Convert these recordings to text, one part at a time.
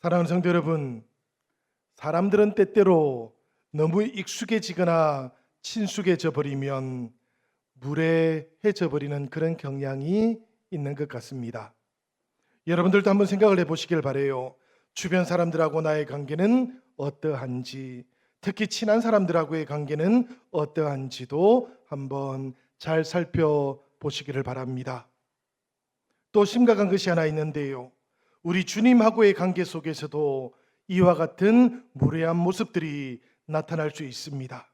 사랑하는 성도 여러분, 사람들은 때때로 너무 익숙해지거나 친숙해져 버리면 무례해져 버리는 그런 경향이 있는 것 같습니다. 여러분들도 한번 생각을 해보시길 바래요. 주변 사람들하고 나의 관계는 어떠한지, 특히 친한 사람들하고의 관계는 어떠한지도 한번 잘 살펴보시기를 바랍니다. 또 심각한 것이 하나 있는데요. 우리 주님하고의 관계 속에서도 이와 같은 무례한 모습들이 나타날 수 있습니다.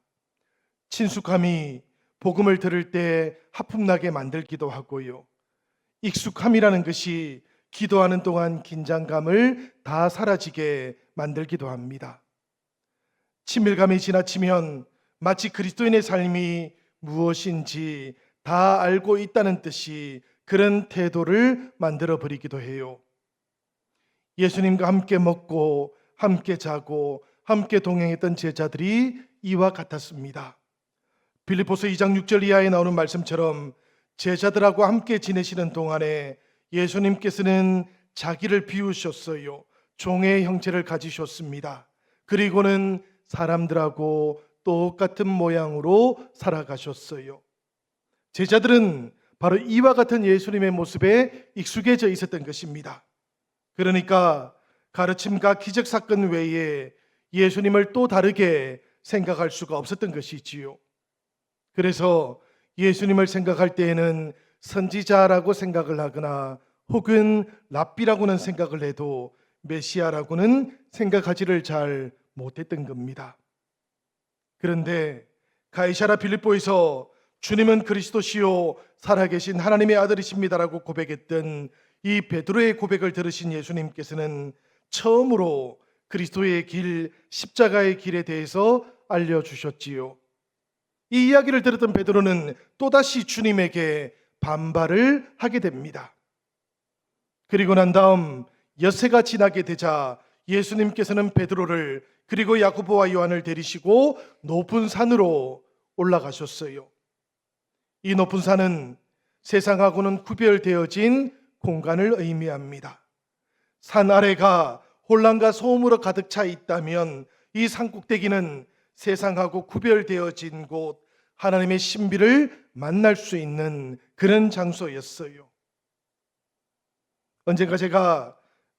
친숙함이 복음을 들을 때 하품나게 만들기도 하고요. 익숙함이라는 것이 기도하는 동안 긴장감을 다 사라지게 만들기도 합니다. 친밀감이 지나치면 마치 그리스도인의 삶이 무엇인지 다 알고 있다는 뜻이 그런 태도를 만들어 버리기도 해요. 예수님과 함께 먹고 함께 자고 함께 동행했던 제자들이 이와 같았습니다. 빌립보서 2장 6절 이하에 나오는 말씀처럼 제자들하고 함께 지내시는 동안에 예수님께서는 자기를 비우셨어요. 종의 형체를 가지셨습니다. 그리고는 사람들하고 똑같은 모양으로 살아가셨어요. 제자들은 바로 이와 같은 예수님의 모습에 익숙해져 있었던 것입니다. 그러니까 가르침과 기적 사건 외에 예수님을 또 다르게 생각할 수가 없었던 것이지요. 그래서 예수님을 생각할 때에는 선지자라고 생각을 하거나 혹은 랍비라고는 생각을 해도 메시아라고는 생각하지를 잘 못했던 겁니다. 그런데 가이샤라 빌립보에서 주님은 그리스도시요 살아계신 하나님의 아들이십니다라고 고백했던 이 베드로의 고백을 들으신 예수님께서는 처음으로 그리스도의 길 십자가의 길에 대해서 알려 주셨지요. 이 이야기를 들었던 베드로는 또다시 주님에게 반발을 하게 됩니다. 그리고 난 다음 여세가 지나게 되자 예수님께서는 베드로를 그리고 야고보와 요한을 데리시고 높은 산으로 올라가셨어요. 이 높은 산은 세상하고는 구별되어진 공간을 의미합니다. 산 아래가 혼란과 소음으로 가득 차 있다면 이 산꼭대기는 세상하고 구별되어진 곳 하나님의 신비를 만날 수 있는 그런 장소였어요. 언젠가 제가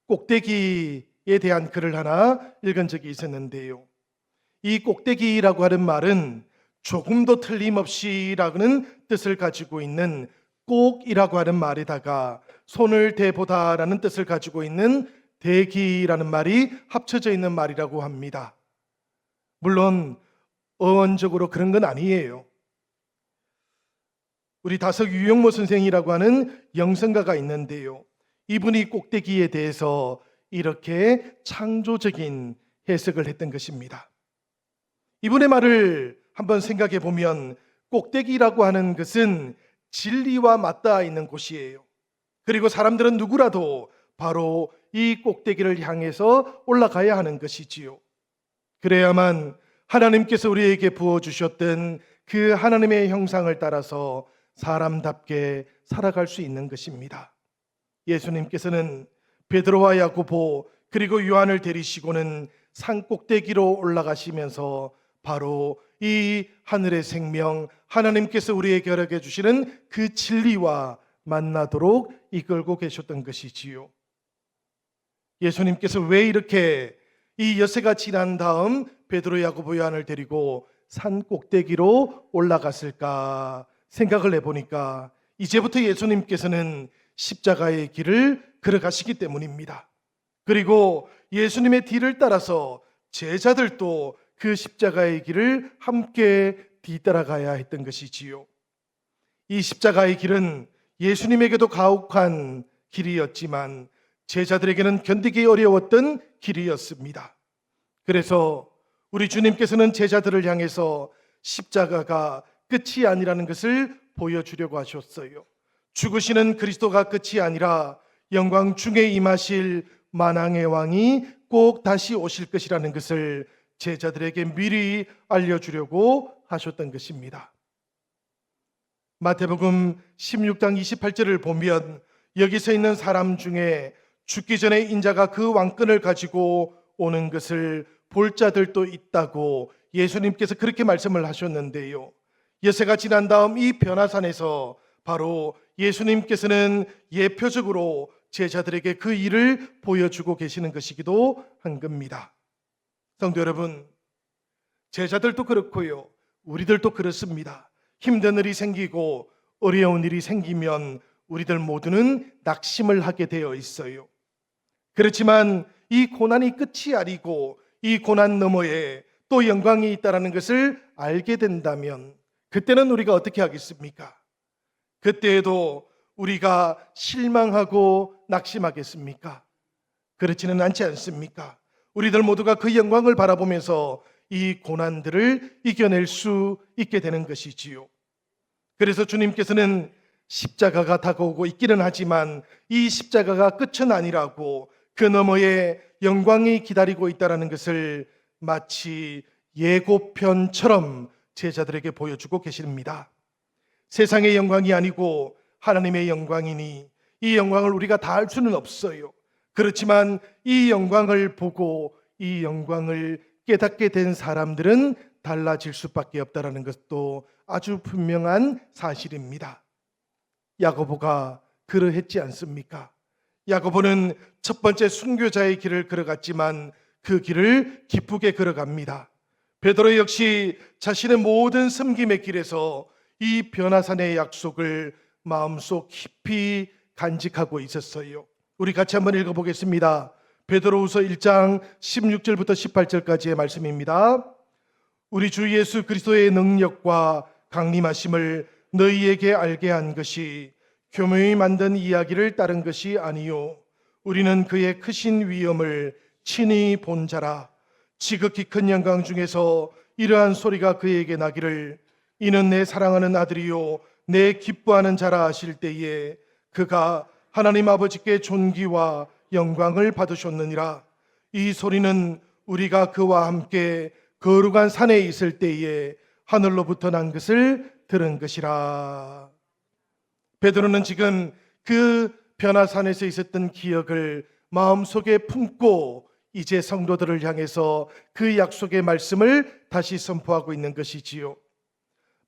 꼭대기에 대한 글을 하나 읽은 적이 있었는데요. 이 꼭대기라고 하는 말은 조금도 틀림없이라는 뜻을 가지고 있는 꼭이라고 하는 말에다가 손을 대보다라는 뜻을 가지고 있는 대기라는 말이 합쳐져 있는 말이라고 합니다. 물론 어원적으로 그런 건 아니에요. 우리 다석 유영모 선생이라고 하는 영성가가 있는데요. 이분이 꼭대기에 대해서 이렇게 창조적인 해석을 했던 것입니다. 이분의 말을 한번 생각해 보면 꼭대기라고 하는 것은 진리와 맞닿아 있는 곳이에요. 그리고 사람들은 누구라도 바로 이 꼭대기를 향해서 올라가야 하는 것이지요. 그래야만 하나님께서 우리에게 부어주셨던 그 하나님의 형상을 따라서 사람답게 살아갈 수 있는 것입니다. 예수님께서는 베드로와 야고보 그리고 요한을 데리시고는 산 꼭대기로 올라가시면서 바로 이 하늘의 생명 하나님께서 우리에게 허락해 주시는 그 진리와 만나도록 이끌고 계셨던 것이지요. 예수님께서 왜 이렇게 이 여세가 지난 다음 베드로 야고보 요한을 데리고 산 꼭대기로 올라갔을까 생각을 해보니까 이제부터 예수님께서는 십자가의 길을 걸어가시기 때문입니다. 그리고 예수님의 뒤를 따라서 제자들도 그 십자가의 길을 함께 뒤따라가야 했던 것이지요. 이 십자가의 길은 예수님에게도 가혹한 길이었지만 제자들에게는 견디기 어려웠던 길이었습니다. 그래서 우리 주님께서는 제자들을 향해서 십자가가 끝이 아니라는 것을 보여주려고 하셨어요. 죽으시는 그리스도가 끝이 아니라 영광 중에 임하실 만왕의 왕이 꼭 다시 오실 것이라는 것을 제자들에게 미리 알려주려고 하셨던 것입니다. 마태복음 16장 28절을 보면 여기서 있는 사람 중에 죽기 전에 인자가 그 왕권을 가지고 오는 것을 볼 자들도 있다고 예수님께서 그렇게 말씀을 하셨는데요. 예세가 지난 다음 이 변화산에서 바로 예수님께서는 예표적으로 제자들에게 그 일을 보여주고 계시는 것이기도 한 겁니다. 성도 여러분, 제자들도 그렇고요. 우리들도 그렇습니다. 힘든 일이 생기고 어려운 일이 생기면 우리들 모두는 낙심을 하게 되어 있어요. 그렇지만 이 고난이 끝이 아니고 이 고난 너머에 또 영광이 있다라는 것을 알게 된다면 그때는 우리가 어떻게 하겠습니까? 그때에도 우리가 실망하고 낙심하겠습니까? 그렇지는 않지 않습니까? 우리들 모두가 그 영광을 바라보면서 이 고난들을 이겨낼 수 있게 되는 것이지요. 그래서 주님께서는 십자가가 다가오고 있기는 하지만 이 십자가가 끝은 아니라고 그 너머에 영광이 기다리고 있다라는 것을 마치 예고편처럼 제자들에게 보여주고 계십니다. 세상의 영광이 아니고 하나님의 영광이니 이 영광을 우리가 다 알 수는 없어요. 그렇지만 이 영광을 보고 이 영광을 깨닫게 된 사람들은 달라질 수밖에 없다라는 것도 아주 분명한 사실입니다. 야고보가 그러했지 않습니까? 야고보는 첫 번째 순교자의 길을 걸어갔지만 그 길을 기쁘게 걸어갑니다. 베드로 역시 자신의 모든 섬김의 길에서 이 변화산의 약속을 마음속 깊이 간직하고 있었어요. 우리 같이 한번 읽어보겠습니다. 베드로후서 1장 16절부터 18절까지의 말씀입니다. 우리 주 예수 그리스도의 능력과 강림하심을 너희에게 알게 한 것이 교묘히 만든 이야기를 따른 것이 아니요 우리는 그의 크신 위엄을 친히 본 자라 지극히 큰 영광 중에서 이러한 소리가 그에게 나기를 이는 내 사랑하는 아들이요 내 기뻐하는 자라 하실 때에 그가 하나님 아버지께 존귀와 영광을 받으셨느니라 이 소리는 우리가 그와 함께 거룩한 산에 있을 때에 하늘로부터 난 것을 들은 것이라 베드로는 지금 그 변화산에서 있었던 기억을 마음속에 품고 이제 성도들을 향해서 그 약속의 말씀을 다시 선포하고 있는 것이지요.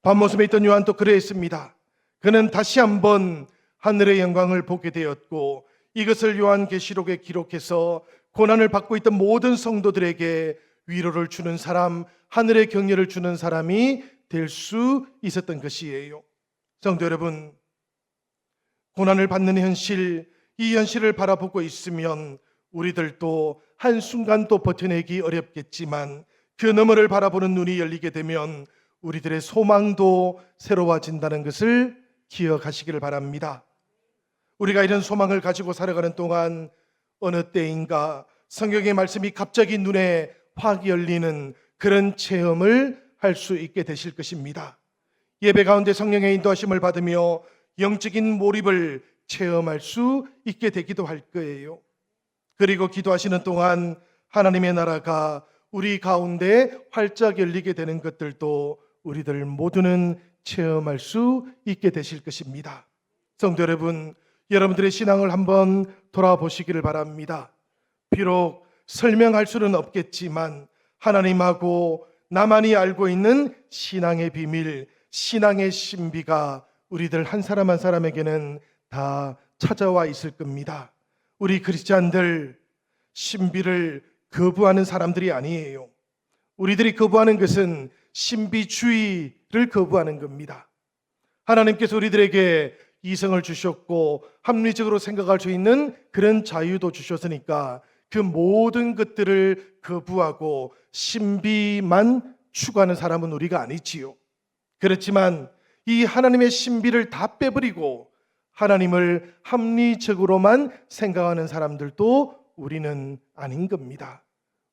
밤모습에 있던 요한도 그러했습니다. 그는 다시 한번 하늘의 영광을 보게 되었고 이것을 요한계시록에 기록해서 고난을 받고 있던 모든 성도들에게 위로를 주는 사람, 하늘의 격려를 주는 사람이 될 수 있었던 것이에요. 성도 여러분, 고난을 받는 현실, 이 현실을 바라보고 있으면 우리들도 한순간도 버텨내기 어렵겠지만 그 너머를 바라보는 눈이 열리게 되면 우리들의 소망도 새로워진다는 것을 기억하시기를 바랍니다. 우리가 이런 소망을 가지고 살아가는 동안 어느 때인가 성경의 말씀이 갑자기 눈에 확 열리는 그런 체험을 할 수 있게 되실 것입니다. 예배 가운데 성령의 인도하심을 받으며 영적인 몰입을 체험할 수 있게 되기도 할 거예요. 그리고 기도하시는 동안 하나님의 나라가 우리 가운데 활짝 열리게 되는 것들도 우리들 모두는 체험할 수 있게 되실 것입니다. 성도 여러분, 여러분들의 신앙을 한번 돌아보시기를 바랍니다. 비록 설명할 수는 없겠지만 하나님하고 나만이 알고 있는 신앙의 비밀, 신앙의 신비가 우리들 한 사람 한 사람에게는 다 찾아와 있을 겁니다. 우리 크리스찬들 신비를 거부하는 사람들이 아니에요. 우리들이 거부하는 것은 신비주의를 거부하는 겁니다. 하나님께서 우리들에게 이성을 주셨고 합리적으로 생각할 수 있는 그런 자유도 주셨으니까 그 모든 것들을 거부하고 신비만 추구하는 사람은 우리가 아니지요. 그렇지만 이 하나님의 신비를 다 빼버리고 하나님을 합리적으로만 생각하는 사람들도 우리는 아닌 겁니다.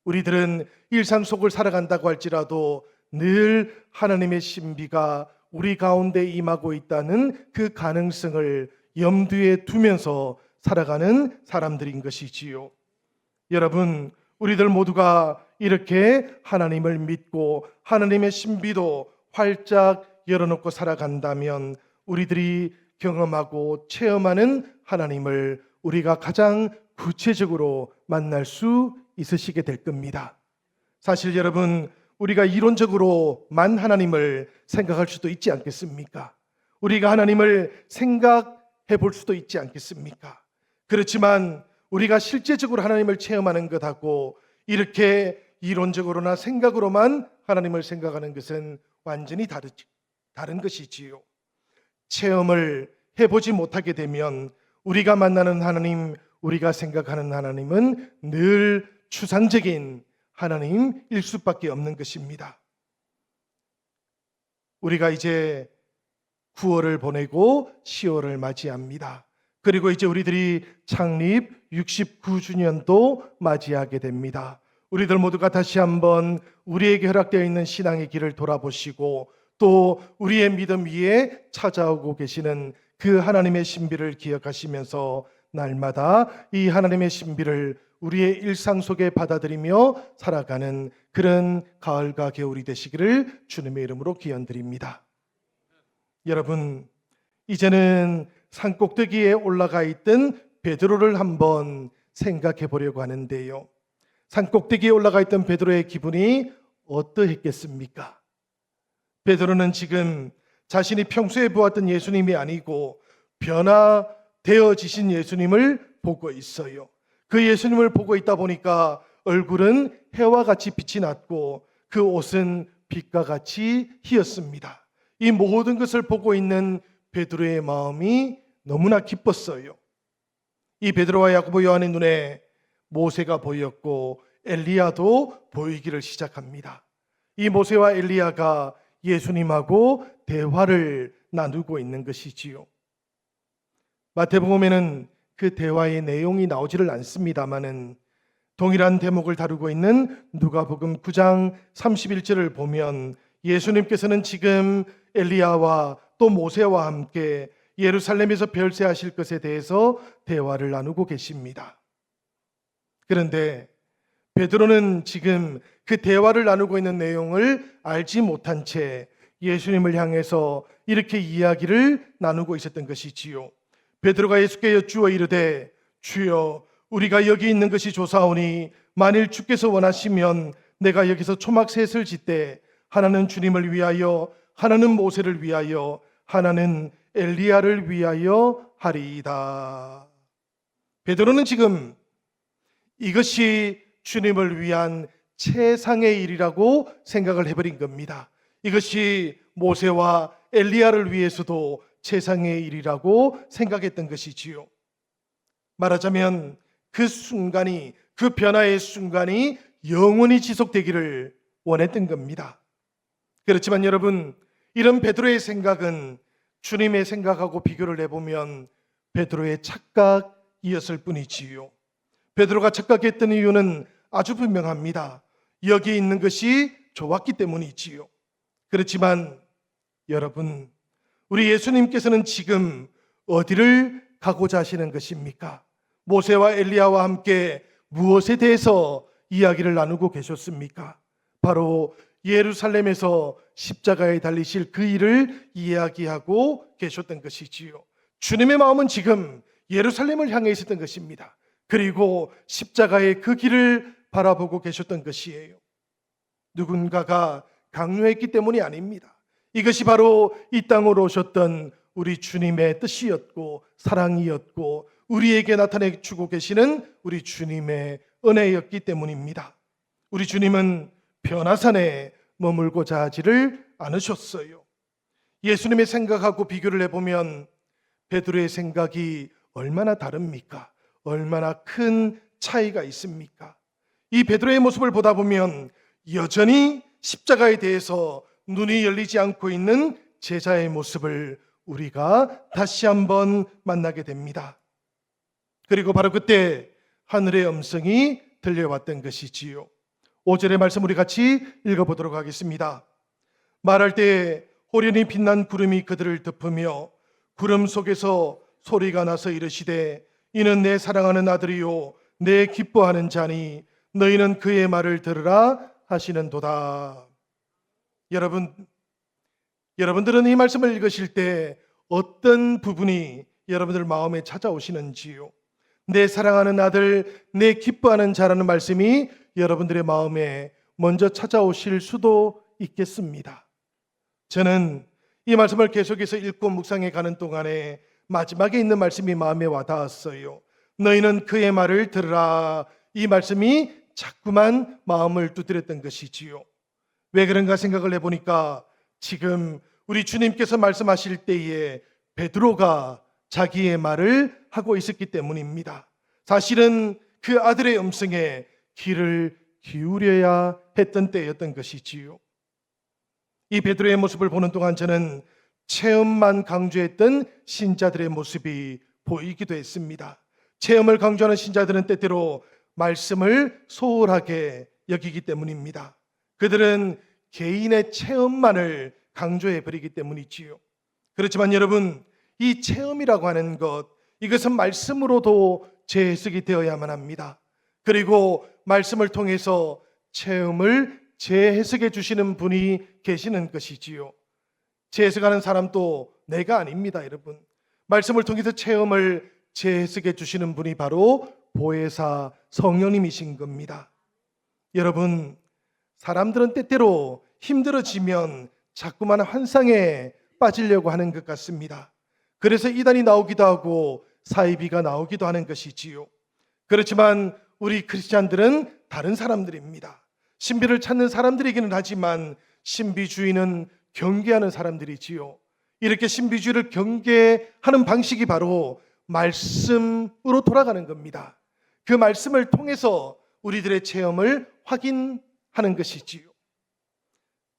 우리들은 일상 속을 살아간다고 할지라도 늘 하나님의 신비가 우리 가운데 임하고 있다는 그 가능성을 염두에 두면서 살아가는 사람들인 것이지요. 여러분, 우리들 모두가 이렇게 하나님을 믿고 하나님의 신비도 활짝 열어놓고 살아간다면 우리들이 경험하고 체험하는 하나님을 우리가 가장 구체적으로 만날 수 있으시게 될 겁니다. 사실 여러분, 우리가 이론적으로만 하나님을 생각할 수도 있지 않겠습니까? 우리가 하나님을 생각해 볼 수도 있지 않겠습니까? 그렇지만 우리가 실제적으로 하나님을 체험하는 것하고 이렇게 이론적으로나 생각으로만 하나님을 생각하는 것은 완전히 다르지, 다른 것이지요. 체험을 해보지 못하게 되면 우리가 만나는 하나님, 우리가 생각하는 하나님은 늘 추상적인 하나님일 수밖에 없는 것입니다. 우리가 이제 9월을 보내고 10월을 맞이합니다. 그리고 이제 우리들이 창립 69주년도 맞이하게 됩니다. 우리들 모두가 다시 한번 우리에게 허락되어 있는 신앙의 길을 돌아보시고 또 우리의 믿음 위에 찾아오고 계시는 그 하나님의 신비를 기억하시면서 날마다 이 하나님의 신비를 우리의 일상 속에 받아들이며 살아가는 그런 가을과 겨울이 되시기를 주님의 이름으로 기원드립니다. 여러분, 이제는 산 꼭대기에 올라가 있던 베드로를 한번 생각해 보려고 하는데요. 산 꼭대기에 올라가 있던 베드로의 기분이 어떠했겠습니까? 베드로는 지금 자신이 평소에 보았던 예수님이 아니고 변화되어지신 예수님을 보고 있어요. 그 예수님을 보고 있다 보니까 얼굴은 해와 같이 빛이 났고 그 옷은 빛과 같이 희었습니다. 이 모든 것을 보고 있는 베드로의 마음이 너무나 기뻤어요. 이 베드로와 야고보 요한의 눈에 모세가 보였고 엘리야도 보이기를 시작합니다. 이 모세와 엘리야가 예수님하고 대화를 나누고 있는 것이지요. 마태복음에는 그 대화의 내용이 나오지를 않습니다만은 동일한 대목을 다루고 있는 누가복음 9장 31절을 보면 예수님께서는 지금 엘리야와 또 모세와 함께 예루살렘에서 별세하실 것에 대해서 대화를 나누고 계십니다. 그런데 베드로는 지금 그 대화를 나누고 있는 내용을 알지 못한 채 예수님을 향해서 이렇게 이야기를 나누고 있었던 것이지요. 베드로가 예수께 여쭈어 이르되 주여 우리가 여기 있는 것이 조사오니 만일 주께서 원하시면 내가 여기서 초막 셋을 짓되 하나는 주님을 위하여 하나는 모세를 위하여 하나는 엘리야를 위하여 하리이다. 베드로는 지금 이것이 주님을 위한 최상의 일이라고 생각을 해버린 겁니다. 이것이 모세와 엘리야를 위해서도 최상의 일이라고 생각했던 것이지요. 말하자면 그 순간이 그 변화의 순간이 영원히 지속되기를 원했던 겁니다. 그렇지만 여러분 이런 베드로의 생각은 주님의 생각하고 비교를 해보면 베드로의 착각이었을 뿐이지요. 베드로가 착각했던 이유는 아주 분명합니다. 여기 있는 것이 좋았기 때문이지요. 그렇지만 여러분, 우리 예수님께서는 지금 어디를 가고자 하시는 것입니까? 모세와 엘리야와 함께 무엇에 대해서 이야기를 나누고 계셨습니까? 바로 예루살렘에서 십자가에 달리실 그 일을 이야기하고 계셨던 것이지요. 주님의 마음은 지금 예루살렘을 향해 있었던 것입니다. 그리고 십자가의 그 길을 바라보고 계셨던 것이에요. 누군가가 강요했기 때문이 아닙니다. 이것이 바로 이 땅으로 오셨던 우리 주님의 뜻이었고 사랑이었고 우리에게 나타내 주고 계시는 우리 주님의 은혜였기 때문입니다. 우리 주님은 변화산에 머물고자 하지를 않으셨어요. 예수님의 생각하고 비교를 해보면 베드로의 생각이 얼마나 다릅니까? 얼마나 큰 차이가 있습니까? 이 베드로의 모습을 보다 보면 여전히 십자가에 대해서 눈이 열리지 않고 있는 제자의 모습을 우리가 다시 한번 만나게 됩니다. 그리고 바로 그때 하늘의 음성이 들려왔던 것이지요. 5절의 말씀 우리 같이 읽어보도록 하겠습니다. 말할 때 호련히 빛난 구름이 그들을 덮으며 구름 속에서 소리가 나서 이르시되 이는 내 사랑하는 아들이요 내 기뻐하는 자니 너희는 그의 말을 들으라 하시는도다. 여러분 여러분들은 이 말씀을 읽으실 때 어떤 부분이 여러분들 마음에 찾아오시는지요? 내 사랑하는 아들, 내 기뻐하는 자라는 말씀이 여러분들의 마음에 먼저 찾아오실 수도 있겠습니다. 저는 이 말씀을 계속해서 읽고 묵상해 가는 동안에 마지막에 있는 말씀이 마음에 와 닿았어요. 너희는 그의 말을 들으라. 이 말씀이 자꾸만 마음을 두드렸던 것이지요. 왜 그런가 생각을 해보니까 지금 우리 주님께서 말씀하실 때에 베드로가 자기의 말을 하고 있었기 때문입니다. 사실은 그 아들의 음성에 귀를 기울여야 했던 때였던 것이지요. 이 베드로의 모습을 보는 동안 저는 체험만 강조했던 신자들의 모습이 보이기도 했습니다. 체험을 강조하는 신자들은 때때로 말씀을 소홀하게 여기기 때문입니다. 그들은 개인의 체험만을 강조해 버리기 때문이지요. 그렇지만 여러분, 이 체험이라고 하는 것, 이것은 말씀으로도 재해석이 되어야만 합니다. 그리고 말씀을 통해서 체험을 재해석해 주시는 분이 계시는 것이지요. 재해석하는 사람도 내가 아닙니다, 여러분. 말씀을 통해서 체험을 재해석해 주시는 분이 바로 보혜사 성령님이신 겁니다. 여러분, 사람들은 때때로 힘들어지면 자꾸만 환상에 빠지려고 하는 것 같습니다. 그래서 이단이 나오기도 하고 사이비가 나오기도 하는 것이지요. 그렇지만 우리 크리스찬들은 다른 사람들입니다. 신비를 찾는 사람들이기는 하지만 신비주의는 경계하는 사람들이지요. 이렇게 신비주의를 경계하는 방식이 바로 말씀으로 돌아가는 겁니다. 그 말씀을 통해서 우리들의 체험을 확인 하는 것이지요.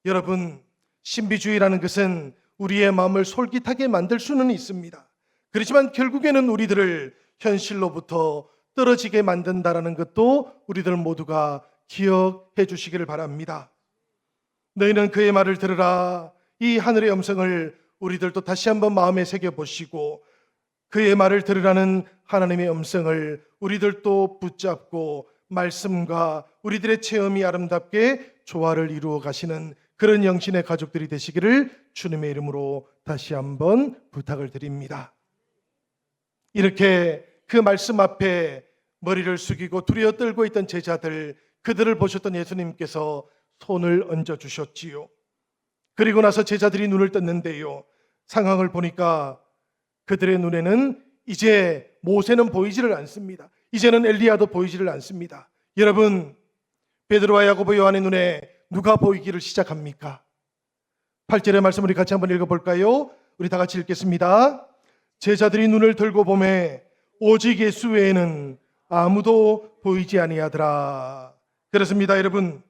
여러분, 신비주의라는 것은 우리의 마음을 솔깃하게 만들 수는 있습니다. 그렇지만 결국에는 우리들을 현실로부터 떨어지게 만든다라는 것도 우리들 모두가 기억해 주시기를 바랍니다. 너희는 그의 말을 들으라. 이 하늘의 음성을 우리들도 다시 한번 마음에 새겨 보시고 그의 말을 들으라는 하나님의 음성을 우리들도 붙잡고 말씀과 우리들의 체험이 아름답게 조화를 이루어 가시는 그런 영신의 가족들이 되시기를 주님의 이름으로 다시 한번 부탁을 드립니다. 이렇게 그 말씀 앞에 머리를 숙이고 두려워 떨고 있던 제자들 그들을 보셨던 예수님께서 손을 얹어 주셨지요. 그리고 나서 제자들이 눈을 떴는데요. 상황을 보니까 그들의 눈에는 이제 모세는 보이지를 않습니다. 이제는 엘리야도 보이지를 않습니다. 여러분, 베드로와 야고보 요한의 눈에 누가 보이기를 시작합니까? 8절의 말씀 우리 같이 한번 읽어 볼까요? 우리 다 같이 읽겠습니다. 제자들이 눈을 들고 보매 오직 예수 외에는 아무도 보이지 아니하더라. 그렇습니다, 여러분.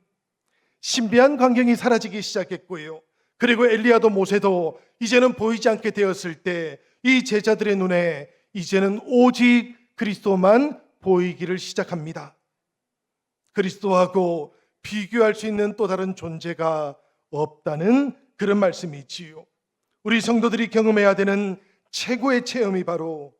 신비한 광경이 사라지기 시작했고요. 그리고 엘리야도 모세도 이제는 보이지 않게 되었을 때 이 제자들의 눈에 이제는 오직 그리스도만 보이기를 시작합니다. 그리스도하고 비교할 수 있는 또 다른 존재가 없다는 그런 말씀이지요. 우리 성도들이 경험해야 되는 최고의 체험이 바로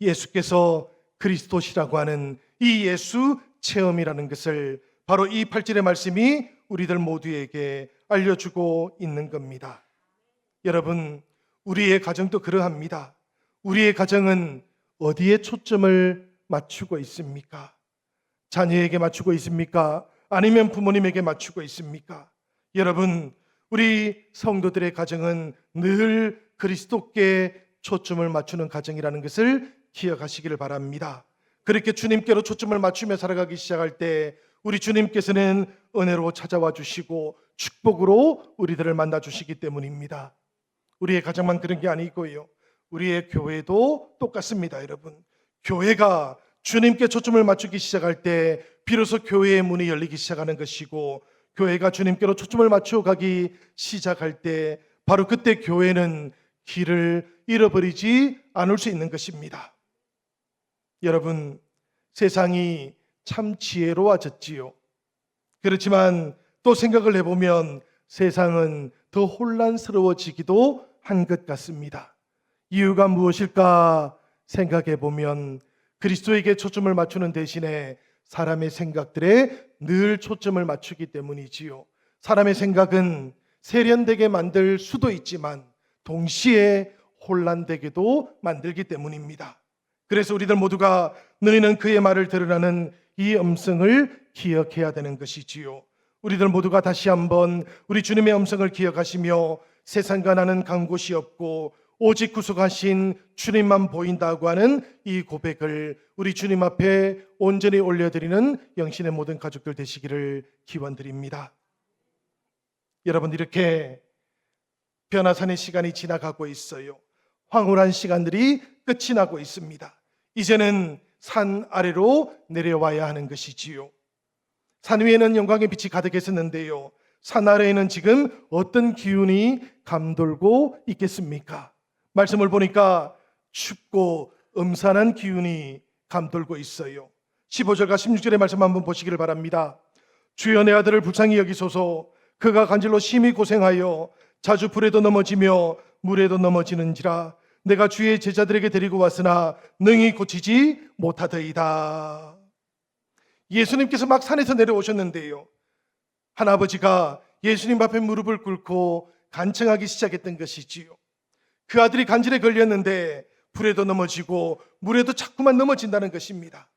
예수께서 그리스도시라고 하는 이 예수 체험이라는 것을 바로 이 8절의 말씀이 우리들 모두에게 알려주고 있는 겁니다. 여러분, 우리의 가정도 그러합니다. 우리의 가정은 어디에 초점을 맞추고 있습니까? 자녀에게 맞추고 있습니까? 아니면 부모님에게 맞추고 있습니까? 여러분, 우리 성도들의 가정은 늘 그리스도께 초점을 맞추는 가정이라는 것을 기억하시기를 바랍니다. 그렇게 주님께로 초점을 맞추며 살아가기 시작할 때 우리 주님께서는 은혜로 찾아와 주시고 축복으로 우리들을 만나 주시기 때문입니다. 우리의 가정만 그런 게 아니고요. 우리의 교회도 똑같습니다, 여러분. 교회가 주님께 초점을 맞추기 시작할 때 비로소 교회의 문이 열리기 시작하는 것이고 교회가 주님께로 초점을 맞추어 가기 시작할 때 바로 그때 교회는 길을 잃어버리지 않을 수 있는 것입니다. 여러분, 세상이 참 지혜로워졌지요. 그렇지만 또 생각을 해보면 세상은 더 혼란스러워지기도 한 것 같습니다. 이유가 무엇일까 생각해 보면 그리스도에게 초점을 맞추는 대신에 사람의 생각들에 늘 초점을 맞추기 때문이지요. 사람의 생각은 세련되게 만들 수도 있지만 동시에 혼란되게도 만들기 때문입니다. 그래서 우리들 모두가 너희는 그의 말을 들으라는 이 음성을 기억해야 되는 것이지요. 우리들 모두가 다시 한번 우리 주님의 음성을 기억하시며 세상과 나는 간 곳이 없고 오직 구속하신 주님만 보인다고 하는 이 고백을 우리 주님 앞에 온전히 올려드리는 영신의 모든 가족들 되시기를 기원드립니다. 여러분 이렇게 변화산의 시간이 지나가고 있어요. 황홀한 시간들이 끝이 나고 있습니다. 이제는 산 아래로 내려와야 하는 것이지요. 산 위에는 영광의 빛이 가득했었는데요. 산 아래에는 지금 어떤 기운이 감돌고 있겠습니까? 말씀을 보니까 춥고 음산한 기운이 감돌고 있어요. 15절과 16절의 말씀 한번 보시기를 바랍니다. 주여 내 아들을 불쌍히 여기소서 그가 간질로 심히 고생하여 자주 불에도 넘어지며 물에도 넘어지는지라 내가 주의 제자들에게 데리고 왔으나 능히 고치지 못하더이다. 예수님께서 막 산에서 내려오셨는데요. 하나아버지가 예수님 앞에 무릎을 꿇고 간청하기 시작했던 것이지요. 그 아들이 간질에 걸렸는데 불에도 넘어지고 물에도 자꾸만 넘어진다는 것입니다.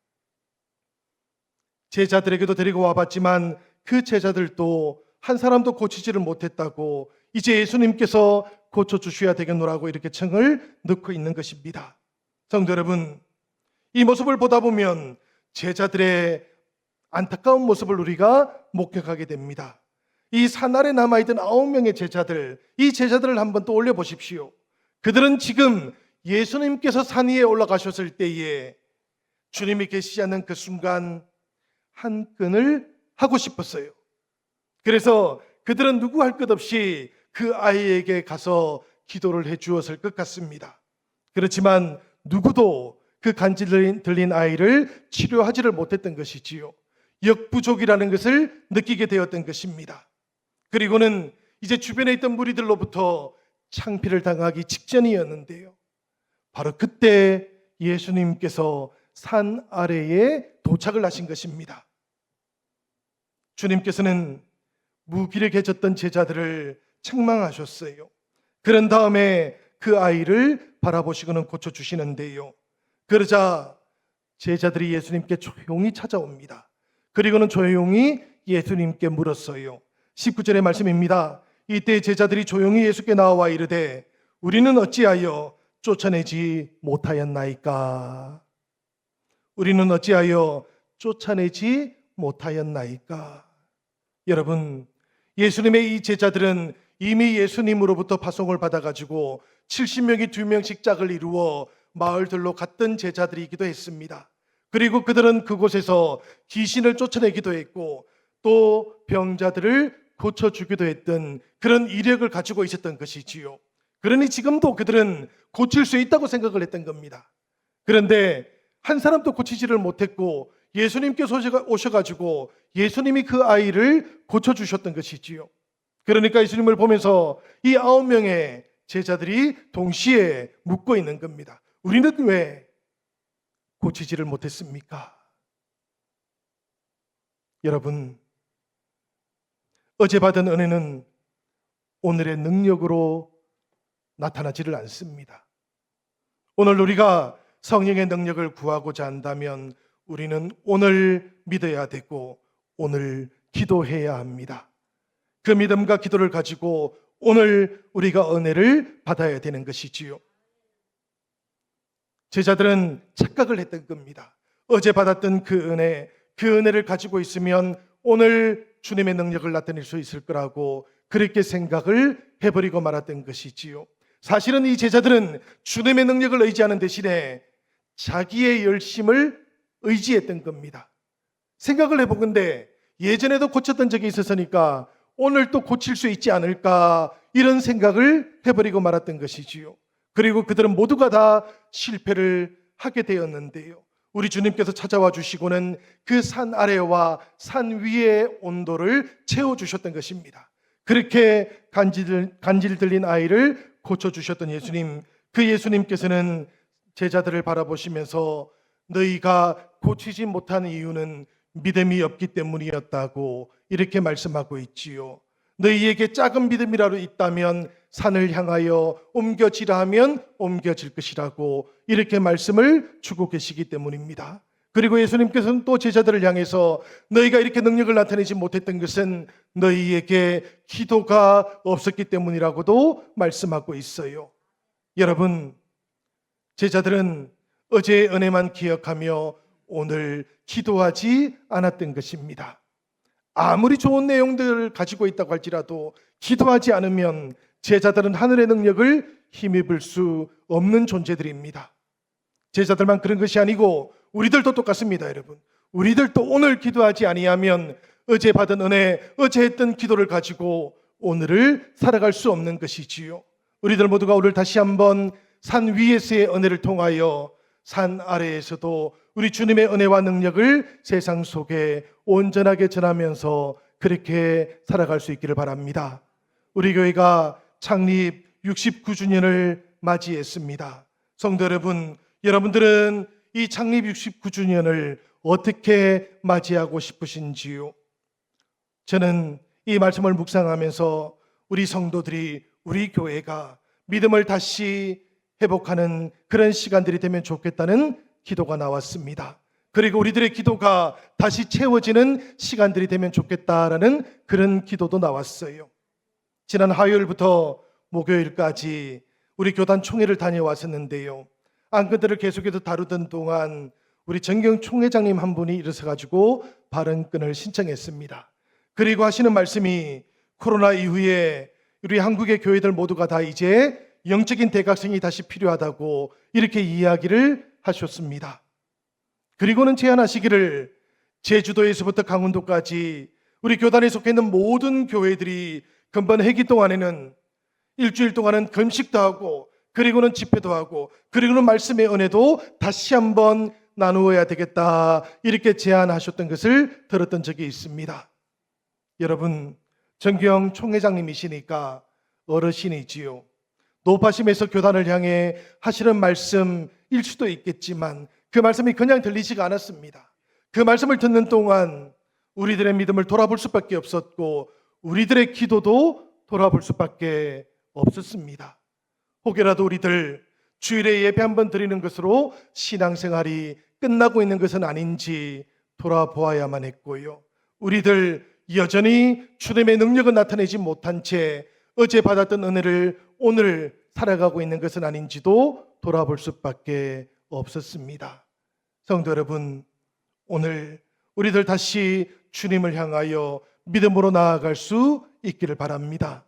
제자들에게도 데리고 와봤지만 그 제자들도 한 사람도 고치지를 못했다고 이제 예수님께서 고쳐주셔야 되겠노라고 이렇게 청을 넣고 있는 것입니다. 성도 여러분, 이 모습을 보다 보면 제자들의 안타까운 모습을 우리가 목격하게 됩니다. 이산 아래 남아있던 아홉 명의 제자들, 이 제자들을 한번 또 올려보십시오. 그들은 지금 예수님께서 산 위에 올라가셨을 때에 주님이 계시지 않는 그 순간 한 끈을 하고 싶었어요. 그래서 그들은 누구 할 것 없이 그 아이에게 가서 기도를 해 주었을 것 같습니다. 그렇지만 누구도 그 간질 들린- 들린 아이를 치료하지를 못했던 것이지요. 역부족이라는 것을 느끼게 되었던 것입니다. 그리고는 이제 주변에 있던 무리들로부터 창피를 당하기 직전이었는데요. 바로 그때 예수님께서 산 아래에 도착을 하신 것입니다. 주님께서는 무기력해졌던 제자들을 책망하셨어요. 그런 다음에 그 아이를 바라보시고는 고쳐주시는데요. 그러자 제자들이 예수님께 조용히 찾아옵니다. 그리고는 조용히 예수님께 물었어요. 19절의 말씀입니다. 이때 제자들이 조용히 예수께 나와 이르되 우리는 어찌하여 쫓아내지 못하였나이까? 우리는 어찌하여 쫓아내지 못하였나이까? 여러분, 예수님의 이 제자들은 이미 예수님으로부터 파송을 받아가지고 70명이 두 명씩 짝을 이루어 마을들로 갔던 제자들이기도 했습니다. 그리고 그들은 그곳에서 귀신을 쫓아내기도 했고 또 병자들을 고쳐주기도 했던 그런 이력을 가지고 있었던 것이지요. 그러니 지금도 그들은 고칠 수 있다고 생각을 했던 겁니다. 그런데 한 사람도 고치지를 못했고 예수님께서 오셔가- 오셔가지고 예수님이 그 아이를 고쳐주셨던 것이지요. 그러니까 예수님을 보면서 이 아홉 명의 제자들이 동시에 묻고 있는 겁니다. 우리는 왜 고치지를 못했습니까? 여러분, 어제 받은 은혜는 오늘의 능력으로 나타나지를 않습니다. 오늘 우리가 성령의 능력을 구하고자 한다면 우리는 오늘 믿어야 되고 오늘 기도해야 합니다. 그 믿음과 기도를 가지고 오늘 우리가 은혜를 받아야 되는 것이지요. 제자들은 착각을 했던 겁니다. 어제 받았던 그 은혜, 그 은혜를 가지고 있으면 오늘 주님의 능력을 나타낼 수 있을 거라고 그렇게 생각을 해버리고 말았던 것이지요. 사실은 이 제자들은 주님의 능력을 의지하는 대신에 자기의 열심을 의지했던 겁니다. 생각을 해보건데 예전에도 고쳤던 적이 있었으니까 오늘 또 고칠 수 있지 않을까 이런 생각을 해버리고 말았던 것이지요. 그리고 그들은 모두가 다 실패를 하게 되었는데요. 우리 주님께서 찾아와 주시고는 그 산 아래와 산 위의 온도를 채워 주셨던 것입니다. 그렇게 간질, 간질 들린 아이를 고쳐 주셨던 예수님, 그 예수님께서는 제자들을 바라보시면서 너희가 고치지 못한 이유는 믿음이 없기 때문이었다고 이렇게 말씀하고 있지요. 너희에게 작은 믿음이라도 있다면 산을 향하여 옮겨지라 하면 옮겨질 것이라고 이렇게 말씀을 주고 계시기 때문입니다. 그리고 예수님께서는 또 제자들을 향해서 너희가 이렇게 능력을 나타내지 못했던 것은 너희에게 기도가 없었기 때문이라고도 말씀하고 있어요. 여러분, 제자들은 어제의 은혜만 기억하며 오늘 기도하지 않았던 것입니다. 아무리 좋은 내용들을 가지고 있다고 할지라도 기도하지 않으면 제자들은 하늘의 능력을 힘입을 수 없는 존재들입니다. 제자들만 그런 것이 아니고 우리들도 똑같습니다, 여러분. 우리들도 오늘 기도하지 아니하면 어제 받은 은혜, 어제 했던 기도를 가지고 오늘을 살아갈 수 없는 것이지요. 우리들 모두가 오늘 다시 한번 산 위에서의 은혜를 통하여 산 아래에서도 우리 주님의 은혜와 능력을 세상 속에 온전하게 전하면서 그렇게 살아갈 수 있기를 바랍니다. 우리 교회가 창립 69주년을 맞이했습니다. 성도 여러분, 여러분들은 이 창립 69주년을 어떻게 맞이하고 싶으신지요? 저는 이 말씀을 묵상하면서 우리 성도들이 우리 교회가 믿음을 다시 회복하는 그런 시간들이 되면 좋겠다는 기도가 나왔습니다. 그리고 우리들의 기도가 다시 채워지는 시간들이 되면 좋겠다라는 그런 기도도 나왔어요. 지난 화요일부터 목요일까지 우리 교단 총회를 다녀왔었는데요. 안건들을 계속해서 다루던 동안 우리 정경 총회장님 한 분이 일어서 가지고 발언권을 신청했습니다. 그리고 하시는 말씀이 코로나 이후에 우리 한국의 교회들 모두가 다 이제 영적인 대각성이 다시 필요하다고 이렇게 이야기를 하셨습니다. 그리고는 제안하시기를 제주도에서부터 강원도까지 우리 교단에 속해 있는 모든 교회들이 금번 회기 동안에는 일주일 동안은 금식도 하고 그리고는 집회도 하고 그리고는 말씀의 은혜도 다시 한번 나누어야 되겠다 이렇게 제안하셨던 것을 들었던 적이 있습니다. 여러분 정경 총회장님이시니까 어르신이지요. 노파심에서 교단을 향해 하시는 말씀일 수도 있겠지만 그 말씀이 그냥 들리지가 않았습니다. 그 말씀을 듣는 동안 우리들의 믿음을 돌아볼 수밖에 없었고 우리들의 기도도 돌아볼 수밖에 없었습니다. 혹여라도 우리들 주일에 예배 한 번 드리는 것으로 신앙생활이 끝나고 있는 것은 아닌지 돌아보아야만 했고요. 우리들 여전히 주님의 능력을 나타내지 못한 채 어제 받았던 은혜를 오늘 살아가고 있는 것은 아닌지도 돌아볼 수밖에 없었습니다. 성도 여러분, 오늘 우리들 다시 주님을 향하여 믿음으로 나아갈 수 있기를 바랍니다.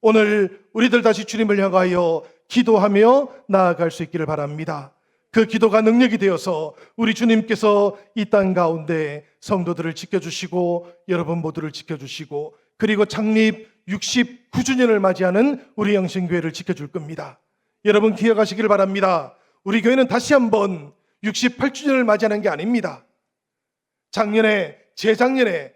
오늘 우리들 다시 주님을 향하여 기도하며 나아갈 수 있기를 바랍니다. 그 기도가 능력이 되어서 우리 주님께서 이 땅 가운데 성도들을 지켜주시고 여러분 모두를 지켜주시고 그리고 창립 69주년을 맞이하는 우리 영신교회를 지켜줄 겁니다. 여러분 기억하시기를 바랍니다. 우리 교회는 다시 한번 68주년을 맞이하는 게 아닙니다. 작년에, 재작년에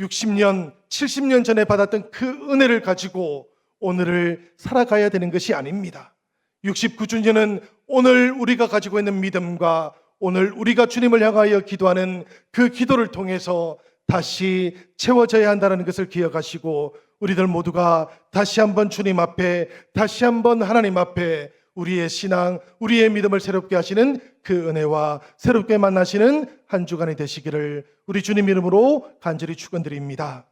60년, 70년 전에 받았던 그 은혜를 가지고 오늘을 살아가야 되는 것이 아닙니다. 69주년은 오늘 우리가 가지고 있는 믿음과 오늘 우리가 주님을 향하여 기도하는 그 기도를 통해서 다시 채워져야 한다는 것을 기억하시고 우리들 모두가 다시 한번 주님 앞에 다시 한번 하나님 앞에 우리의 신앙, 우리의 믿음을 새롭게 하시는 그 은혜와 새롭게 만나시는 한 주간이 되시기를 우리 주님 이름으로 간절히 축원드립니다.